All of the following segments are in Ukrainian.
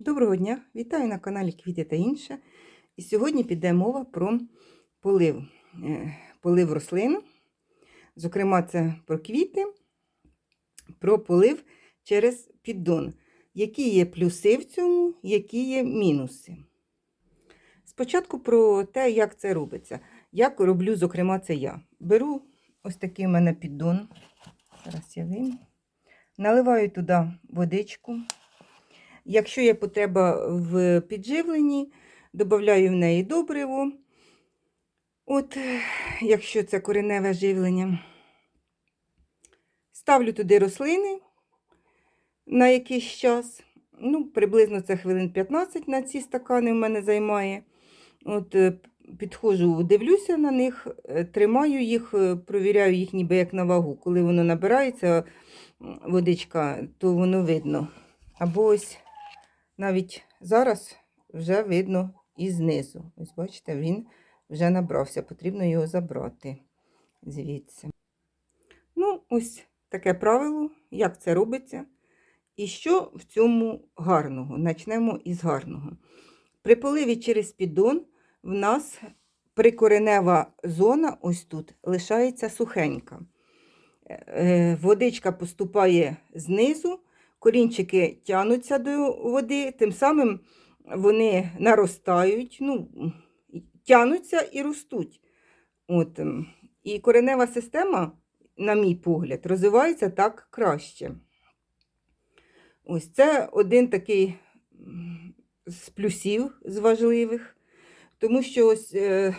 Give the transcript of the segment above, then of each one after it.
Доброго дня! Вітаю на каналі Квіти та інше. І сьогодні піде мова про полив, е, полив рослин. Зокрема, це про квіти, про полив через піддон. Які є плюси в цьому, які є мінуси. Спочатку про те, як це робиться. Як роблю, зокрема, це я. Беру ось такий у мене піддон. Зараз я вийму. Наливаю туди водичку. Якщо є потреба в підживленні, додаю в неї добриво. От, якщо це кореневе живлення, ставлю туди рослини на якийсь час. Ну, приблизно це хвилин 15 на ці стакани в мене займає. От, е, підходжу, дивлюся на них, е, тримаю їх, е, провіряю їх ніби як на вагу. Коли воно набирається, водичка, то воно видно. Або ось навіть зараз вже видно і знизу. Ось бачите, він вже набрався, потрібно його забрати звідси. Ну, ось таке правило, як це робиться. І що в цьому гарного? Начнемо із гарного. При поливі через піддон в нас прикоренева зона, ось тут, лишається сухенька. Е, Водичка поступає знизу, корінчики тянуться до води, тим самим вони наростають, ну, тянуться і ростуть. От. ем, І коренева система, на мій погляд, розвивається так краще. Ось це один такий з плюсів, з важливих, тому що ось е,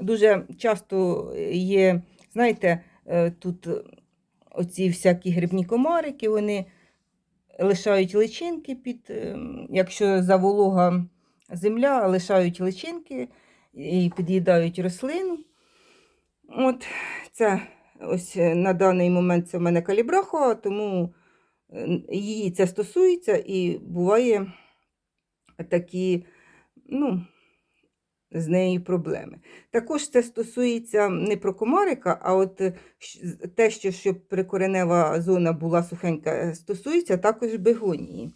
дуже часто є, знаєте, е, тут оці всякі грибні комарики, вони лишають личинки під, ем, якщо заволога земля, лишають личинки і під'їдають рослину. От це ось е, на даний момент це в мене калібрахова, тому е, її це стосується і буває такі, ну, з нею проблеми. Також це стосується не про комарика, а от е, те, що щоб прикоренева зона була сухенька, е, стосується також бегонії.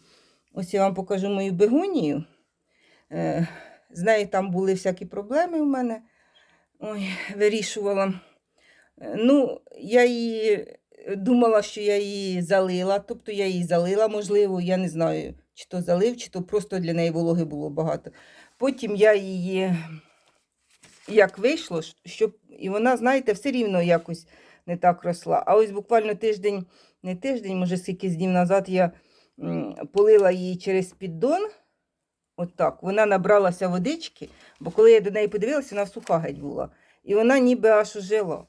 Ось я вам покажу мою бегонію. Е, З нею там були всякі проблеми в мене. Ой, вирішувала. Ну, я її думала, що я її залила, тобто я її залила, можливо, я не знаю, чи то залив, чи то просто для неї вологи було багато. Потім я її, як вийшло, щоб і вона, знаєте, все рівно якось не так росла. А ось буквально тиждень, не тиждень, може, скільки днів назад я полила її через піддон. Отак, вона набралася водички, бо коли я до неї подивилася, вона суха геть була. І вона ніби аж ожила.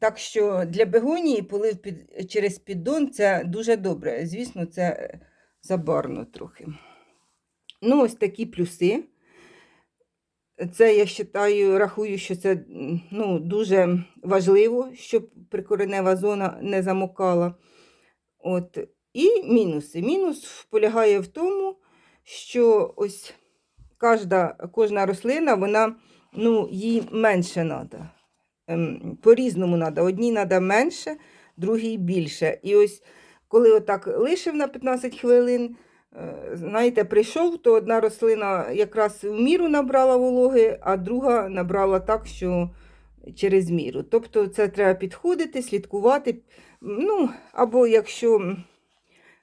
Так що для бегонії полив під, через піддон це дуже добре. Звісно, це е, забарно трохи. Ну, ось такі плюси. Це я вважаю, рахую, що це ну, дуже важливо, щоб прикоренева зона не замокала. От. І мінуси. Мінус полягає в тому, що ось кожна, кожна рослина, вона, ну, їй менше треба. Ем, по-різному треба. Одній треба менше, другій більше. І ось коли отак лишив на 15 хвилин, е, знаєте, прийшов, то одна рослина якраз в міру набрала вологи, а друга набрала так, що через міру. Тобто це треба підходити, слідкувати. Ну, або якщо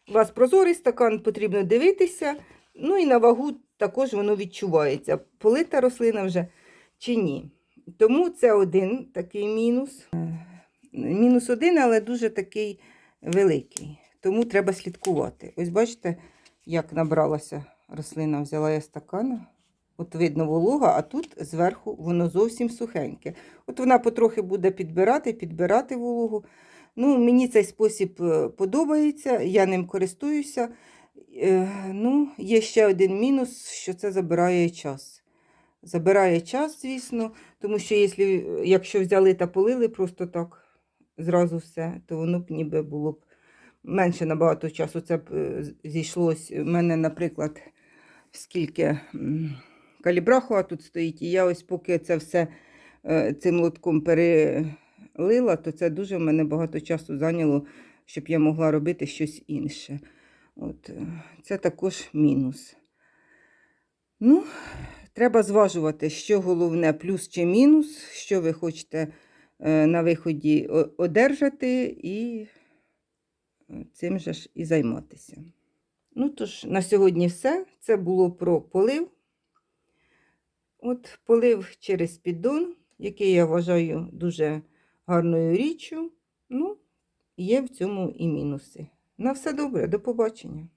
у вас прозорий стакан, потрібно дивитися. Ну і на вагу також воно відчувається, полита рослина вже чи ні. Тому це один такий мінус. Е, Мінус один, але дуже такий великий. Тому треба слідкувати. Ось бачите, як набралася рослина, взяла я стакана. От видно волога, а тут зверху воно зовсім сухеньке. От вона потрохи буде підбирати, підбирати вологу. Ну, мені цей спосіб е, подобається, я ним користуюся. Е, Ну, є ще один мінус, що це забирає час. Забирає час, звісно, тому що якщо, якщо взяли та полили просто так зразу все, то воно б ніби було б менше набагато часу. Це б е, зійшлось. У мене, наприклад, скільки м, калібрахуа тут стоїть, і я ось поки це все е, цим лотком перелила, то це дуже в мене багато часу зайняло, щоб я могла робити щось інше. От, е, це також мінус. Ну, треба зважувати, що головне плюс чи мінус, що ви хочете е, на виході одержати, і е, цим же ж і займатися. Ну, тож, на сьогодні все. Це було про полив. От полив через піддон, який я вважаю дуже гарною річчю. Ну, є в цьому і мінуси. На все добре, до побачення.